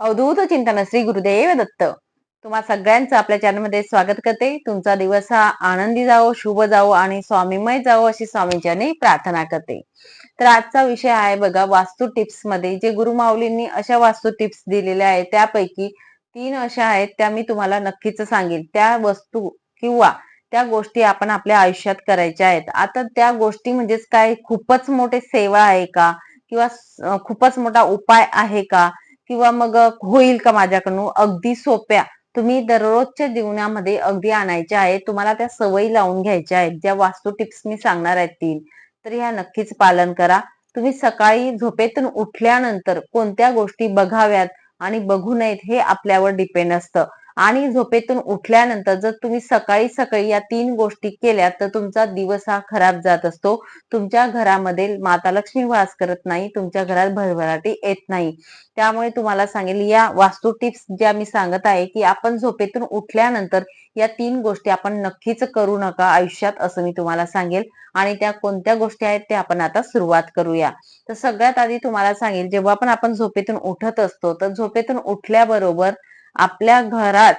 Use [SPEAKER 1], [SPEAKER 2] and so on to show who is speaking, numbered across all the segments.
[SPEAKER 1] अवधूत चिंतन श्री गुरुदेव दत्त. तुम्हा सगळ्यांचं आपल्या चॅनलमध्ये स्वागत करते. तुमचा दिवस हा आनंदी जावो शुभ जावो आणि स्वामीमय जावो अशी स्वामींच्याने प्रार्थना करते. तर आजचा विषय आहे बघा वास्तू टिप्समध्ये. जे गुरुमाऊलींनी अशा वास्तू टिप्स दिलेल्या आहेत त्यापैकी तीन अशा आहेत त्या मी तुम्हाला नक्कीच सांगेल त्या वस्तू किंवा त्या गोष्टी आपण आपल्या आयुष्यात करायच्या आहेत. आता त्या गोष्टी म्हणजेच काय? खूपच मोठे सेवा आहे का? किंवा खूपच मोठा उपाय आहे का? किंवा मग होईल का माझ्याकडून? अगदी सोप्या. तुम्ही दररोजच्या जीवनामध्ये अगदी आणायच्या आहेत. तुम्हाला त्या सवयी लावून घ्यायच्या आहेत. ज्या वास्तू टिप्स मी सांगणार आहेत तीन. तर ह्या नक्कीच पालन करा. तुम्ही सकाळी झोपेतून उठल्यानंतर कोणत्या गोष्टी बघाव्यात आणि बघू नयेत हे आपल्यावर डिपेंड असतं. आणि झोपेतून उठल्यानंतर जर तुम्ही सकाळी सकाळी या तीन गोष्टी केल्या तर तुमचा दिवस हा खराब जात असतो. तुमच्या घरामध्ये माता लक्ष्मी वास करत नाही तुमच्या घरात भरभराटी येत नाही. त्यामुळे तुम्हाला सांगेल या वास्तू टिप्स ज्या मी सांगत आहे की आपण झोपेतून उठल्यानंतर या तीन गोष्टी आपण नक्कीच करू नका आयुष्यात असं मी तुम्हाला सांगेल. आणि त्या कोणत्या गोष्टी आहेत ते आपण आता सुरुवात करूया. तर सगळ्यात आधी तुम्हाला सांगेल जेव्हा पण आपण झोपेतून उठत असतो तर झोपेतून उठल्याबरोबर आपल्या घरात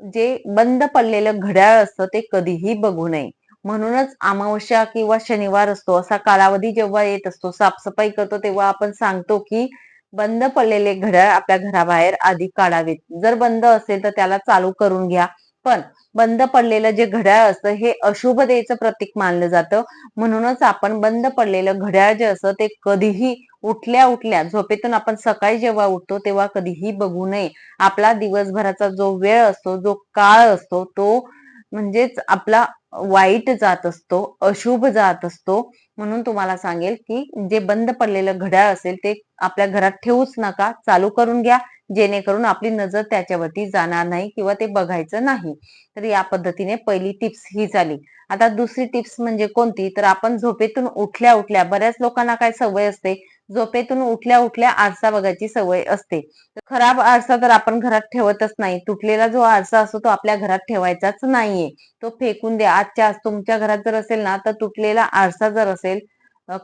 [SPEAKER 1] जे बंद पडलेलं घड्याळ असतं ते कधीही बघू नये. म्हणूनच अमावस्या किंवा शनिवार असतो असा कालावधी जेव्हा येत असतो साफसफाई करतो तेव्हा आपण सांगतो की बंद पडलेले घड्याळ आपल्या घराबाहेर आधी काढावेत. जर बंद असेल तर त्याला चालू करून घ्या. पण बंद पडलेलं जे घड्याळ असतं हे अशुभतेचं प्रतीक मानलं जातं. म्हणूनच आपण बंद पडलेलं घड्याळ जे असतं ते कधीही उठल्या उठल्या झोपेतून आपण सकाळी जेव्हा उठतो तेव्हा कधीही बघू नये. आपला दिवसभराचा जो वेळ असतो जो काळ असतो तो म्हणजेच आपला वाईट जात असतो अशुभ जात असतो. म्हणून तुम्हाला सांगेल की जे बंद पडलेलं घड्याळ असेल ते आपल्या घरात ठेवूच नका चालू करून घ्या. जेणेकरून आपली नजर त्याच्यावरती जाणार नाही किंवा ते बघायचं नाही. तर या पद्धतीने पहिली टिप्स ही झाली. आता दुसरी टिप्स म्हणजे कोणती? तर आपण झोपेतून उठल्या उठल्या बऱ्याच लोकांना काय सवय असते? झोपेतून उठल्या उठल्या आरसा बघायची सवय असते. खराब आरसा तर आपण घरात ठेवतच नाही. तुटलेला जो आरसा असतो तो आपल्या घरात ठेवायचाच नाहीये. तो फेकून द्या. आजच्या आज तुमच्या घरात जर असेल ना तर तुटलेला आरसा जर असेल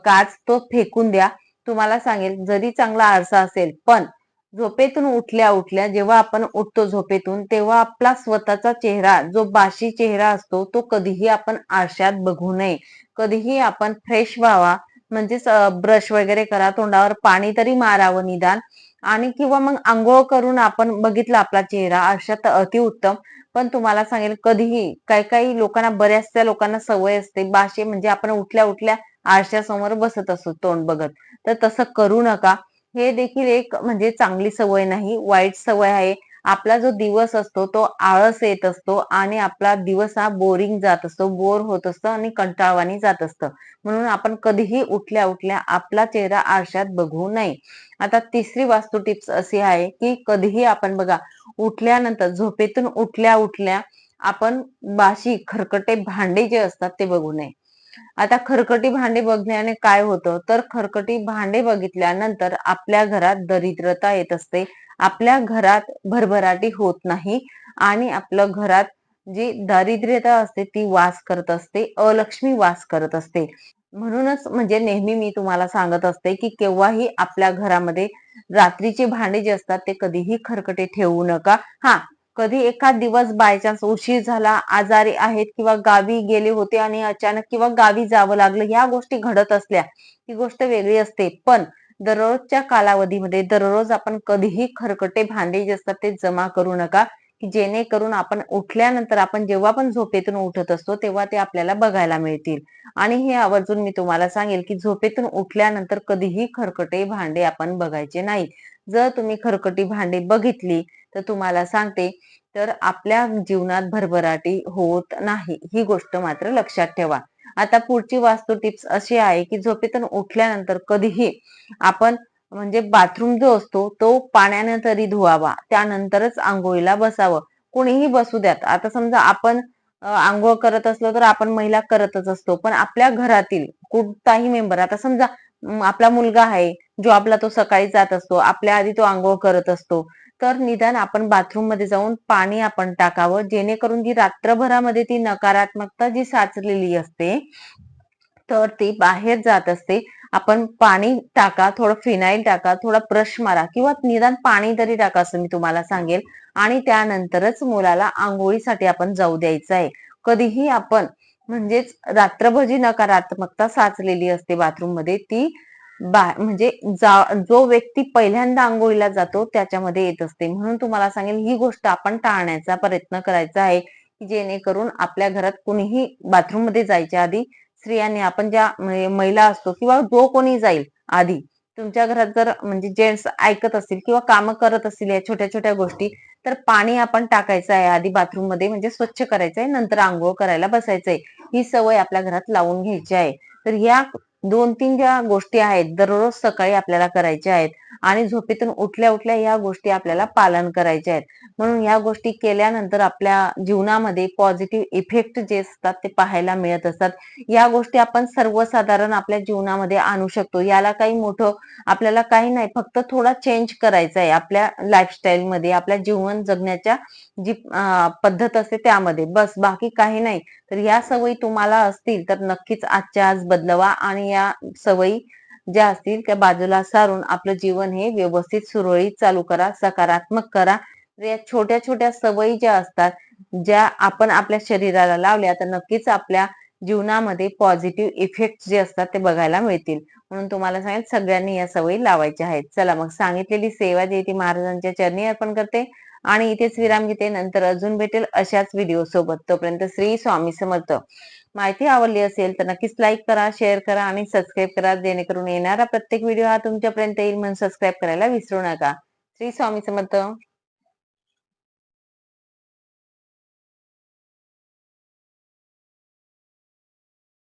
[SPEAKER 1] काच तो फेकून द्या. तुम्हाला सांगेल जरी चांगला आरसा असेल पण झोपेतून उठल्या उठल्या जेव्हा आपण उठतो झोपेतून तेव्हा आपला स्वतःचा चेहरा जो बाशी चेहरा असतो तो कधीही आपण आरशात बघू नये. कधीही आपण फ्रेश व्हावा. म्हणजेच ब्रश वगैरे करा तोंडावर पाणी तरी मारावं निदान. आणि किंवा मग आंघोळ करून आपण बघितला आपला चेहरा आरशात अतिउत्तम पण तुम्हाला सांगेल कधीही काही काही लोकांना बऱ्याचशा लोकांना सवय असते बाशी म्हणजे आपण उठल्या उठल्या आरशासमोर बसत असतो तोंड बघत. तर तसं करू नका. हे देखील एक म्हणजे चांगली सवय नाही वाईट सवय आहे. आपला जो दिवस असतो तो आळस येत असतो आणि आपला दिवस हा बोरिंग जात असतो बोर होत असतो आणि कंटाळवाणी जात असतं. म्हणून आपण कधीही उठल्या उठल्या आपला चेहरा आरशात बघू नये. आता तिसरी वास्तू टिप्स अशी आहे की कधीही आपण बघा उठल्यानंतर झोपेतून उठल्या उठल्या आपण बाशी खरकटे भांडे जे असतात ते बघू नये. आता खरकटी भांडे बघण्याने काय होतं? तर खरकटी भांडे बघितल्यानंतर आपल्या घरात दरिद्रता येत असते. आपल्या घरात भरभराटी होत नाही आणि आपलं घरात जी दारिद्र्यता असते ती वास करत असते अलक्ष्मी वास करत असते. म्हणूनच म्हणजे नेहमी मी तुम्हाला सांगत असते की केव्हाही आपल्या घरामध्ये रात्रीचे भांडे जे असतात ते कधीही खरकटे ठेवू नका. हा कधी एखाद दिवस बायचान्स उशीर झाला आजारी आहेत किंवा गावी गेले होते आणि अचानक किंवा गावी जावं लागलं ह्या गोष्टी घडत असल्या ही गोष्ट वेगळी असते. पण दररोजच्या कालावधीमध्ये दररोज आपण कधीही खरकटे भांडे जे असतात ते जमा करू नका. की जेणेकरून आपण उठल्यानंतर आपण जेव्हा पण झोपेतून उठत असतो तेव्हा ते आपल्याला बघायला मिळतील. आणि हे आवर्जून मी तुम्हाला सांगेल की झोपेतून उठल्यानंतर कधीही खरकटे भांडे आपण बघायचे नाही जर तुम्ही खरकटी भांडे बघितली तर तुम्हाला सांगते तर आपल्या जीवनात भरभराटी होत नाही. ही गोष्ट मात्र लक्षात ठेवा. आता पुढची वास्तू टिप्स अशी आहे की झोपेतून उठल्यानंतर कधीही आपण म्हणजे बाथरूम जो असतो तो पाण्याने तरी धुवावा. त्यानंतरच आंघोळीला बसावं. कोणीही बसू द्यात. आता समजा आपण आंघोळ करत असलो तर आपण महिला करतच असतो. पण आपल्या घरातील कोणताही मेंबर आता समजा आपला मुलगा आहे जो आपला तो सकाळी जात असतो आपल्या आधी तो आंघोळ करत असतो. तर निदान आपण बाथरूममध्ये जाऊन पाणी आपण टाकावं. जेणेकरून जी रात्रभरामध्ये ती नकारात्मकता जी साचलेली असते तर ती बाहेर जात असते. आपण पाणी टाका थोडं फिनाईल टाका थोडा ब्रश मारा किंवा निदान पाणी तरी टाका असं मी तुम्हाला सांगेल. आणि त्यानंतरच मुलाला आंघोळीसाठी आपण जाऊ द्यायचं आहे. कधीही आपण म्हणजेच रात्रभर जी नकारात्मकता साचलेली असते बाथरूममध्ये ती बा म्हणजे जो व्यक्ती पहिल्यांदा आंघोळीला जातो त्याच्यामध्ये येत असते. म्हणून तुम्हाला सांगेल ही गोष्ट आपण टाळण्याचा प्रयत्न करायचा आहे जेणेकरून आपल्या घरात कुणीही बाथरूममध्ये जायच्या आधी स्त्रियांनी आपण ज्या महिला असतो किंवा जो कोणी जाईल आधी तुमच्या घरात जर म्हणजे जेंट्स ऐकत असतील किंवा कामं करत असतील या छोट्या छोट्या गोष्टी तर पाणी आपण टाकायचं आहे आधी बाथरूममध्ये म्हणजे स्वच्छ करायचं आहे नंतर आंघोळ करायला बसायचंय. ही सवय आपल्या घरात लावून घ्यायची आहे. तर या दोन तीन ज्या गोष्टी आहेत दररोज सकाळी आपल्याला करायच्या आहेत आणि झोपेतून उठल्या उठल्या या गोष्टी आपल्याला पालन करायच्या आहेत. म्हणून या गोष्टी केल्यानंतर आपल्या जीवनामध्ये पॉझिटिव्ह इफेक्ट जे असतात ते पाहायला मिळत असतात. या गोष्टी आपण सर्वसाधारण आपल्या जीवनामध्ये आणू शकतो. याला काही मोठं आपल्याला काही नाही फक्त थोडा चेंज करायचा आहे आपल्या लाईफस्टाईलमध्ये आपल्या जीवन जगण्याच्या जी पद्धत असते त्यामध्ये. बस बाकी काही नाही. तर या सवयी तुम्हाला असतील तर नक्कीच आजच्या आज बदलवा आणि या सवयी ज्या असतील त्या बाजूला सारून आपलं जीवन हे व्यवस्थित सुरळीत चालू करा सकारात्मक करा. या छोट्या छोट्या सवयी ज्या असतात ज्या आपण आपल्या शरीराला लावल्या तर नक्कीच आपल्या जीवनामध्ये पॉझिटिव्ह इफेक्ट जे असतात ते बघायला मिळतील. म्हणून तुम्हाला सांगेल सगळ्यांनी या सवयी लावायच्या आहेत. चला मग सांगितलेली सेवा जी ती महाराजांच्या चरणी अर्पण करते. आणि इथेच विराम घेते. नंतर अजून भेटेल अशाच व्हिडिओ सोबत. तोपर्यंत श्री स्वामी समर्थ. माहिती आवडली असेल तर नक्कीच लाईक करा शेअर करा आणि सबस्क्राईब करा. जेणेकरून येणारा प्रत्येक व्हिडिओ हा तुमच्यापर्यंत येईल म्हणून सबस्क्राईब करायला विसरू नका. श्री स्वामी समर्थ.